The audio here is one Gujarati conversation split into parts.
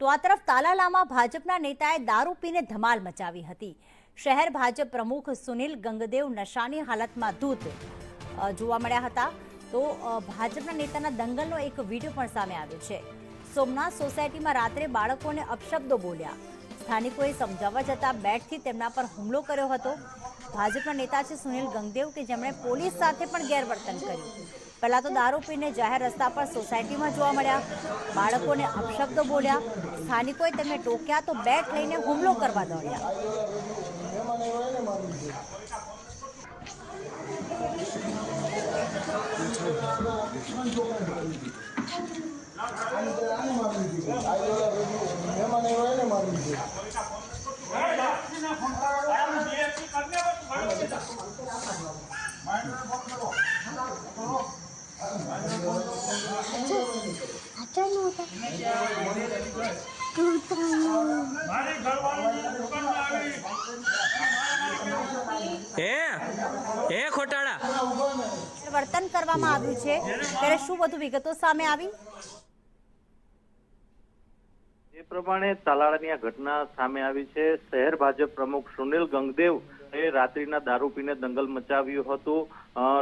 તો આ તરફ તાલાલામાં ભાજપના નેતાએ દારૂ પીને ધમાલ મચાવી હતી. શહેર ભાજપ પ્રમુખ સુનિલ ગંગદેવ નશાની હાલતમાં ધૂત જોવા મળ્યા હતા. તો ભાજપના નેતાના દંગલનો એક વીડિયો પણ સામે આવ્યો છે. સોમનાથ સોસાયટીમાં રાત્રે બાળકોને અપશબ્દો બોલ્યા. સ્થાનિકોએ સમજાવવા જતાં બેટથી તેમના પર હુમલો કર્યો હતો. ભાજપના નેતા છે સુનિલ ગંગદેવ કે જેમણે પોલીસ સાથે પણ ગેરવર્તન કર્યું. પહેલા તો દારૂ પીને જાહેર રસ્તા પર સોસાયટીમાં જોવા મળ્યા. બાળકોને અપશબ્દો બોલ્યા. સ્થાનિકોએ તેમને ટોક્યા તો બેટ લઈને હુમલો કરવા દોડ્યા. હે હે ખોટાળા? વર્તન કરવામાં આવ્યું છે. ત્યારે શું વધુ વિગતો સામે આવી? એ પ્રમાણે તાલાળાની આ ઘટના સામે આવી છે. શહેર ભાજપ પ્રમુખ સુનિલ ગંગદેવ એ રાત્રિના દારૂ પીને દંગલ મચાવ્યું હતું.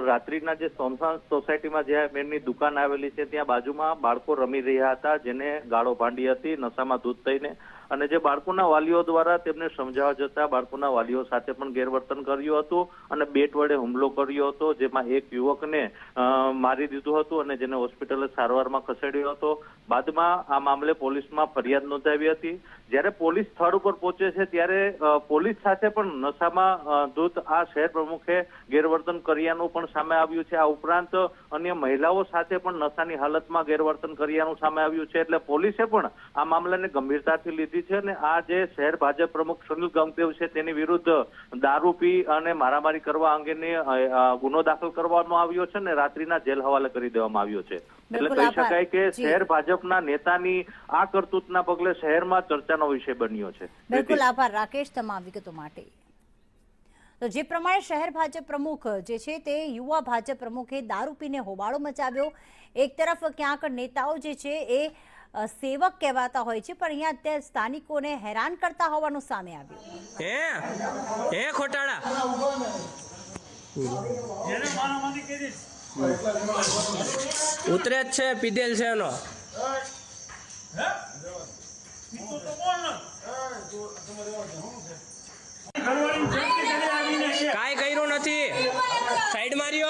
રાત્રિના જે સોમસા સોસાયટીમાં જ્યાં બેનની દુકાન આવેલી છે, ત્યાં બાજુમાં બાળકો રમી રહ્યા હતા, જેને ગાળો ભાંડી હતી, નશામાં ધૂત થઈને. અને જે બાળકોના વાલીઓ દ્વારા તેમને સમજાવવા જતા બાળકોના વાલીઓ સાથે પણ ગેરવર્તન કર્યું હતું અને બેટ વડે હુમલો કર્યો હતો, જેમાં એક યુવકને મારી દીધું હતું અને જેને હોસ્પિટલે સારવારમાં ખસેડ્યો હતો. બાદમાં આ મામલે પોલીસમાં ફરિયાદ નોંધાવી હતી. જ્યારે પોલીસ સ્થળ ઉપર પહોંચે છે, ત્યારે પોલીસ સાથે પણ નશામાં ધૂત આ શહેર પ્રમુખે ગેરવર્તન કર્યાનું પણ સામે આવ્યું છે. આ ઉપરાંત અન્ય મહિલાઓ સાથે પણ નશાની હાલતમાં ગેરવર્તન કર્યાનું સામે આવ્યું છે. એટલે પોલીસે પણ આ મામલાને ગંભીરતાથી લીધી છે અને આ જે શહેર ભાજપ પ્રમુખ સુનિલ ગંગદેવ છે તેની વિરુદ્ધ દારૂ પી અને મારામારી કરવા અંગેની ગુનો દાખલ કરવામાં આવ્યો છે ને રાત્રિના જેલ હવાલે કરી દેવામાં આવ્યો છે. એટલે કહી શકાય કે શહેર ભાજપના નેતાની આ કરતૂતના પગલે શહેરમાં ચર્ચાનો વિષય બન્યો છે. બિલકુલ આભાર. રાકેશ તમામ વિગતો માટે. તો જે પ્રમાણે શહેર ભાજપ પ્રમુખ જે છે તે યુવા ભાજપ પ્રમુખે દારૂ પીને હોબાળો મચાવ્યો. એક તરફ ક્યાંક નેતાઓ જે છે એ સેવક કહેવાતા હોય છે પણ અહીંયા તે સ્થાનિકોને હેરાન કરતા હોવાનું સામે આવ્યું. હે હે ખોટાળા ઉતરે જ છે પીધેલ છે એનો. मारियो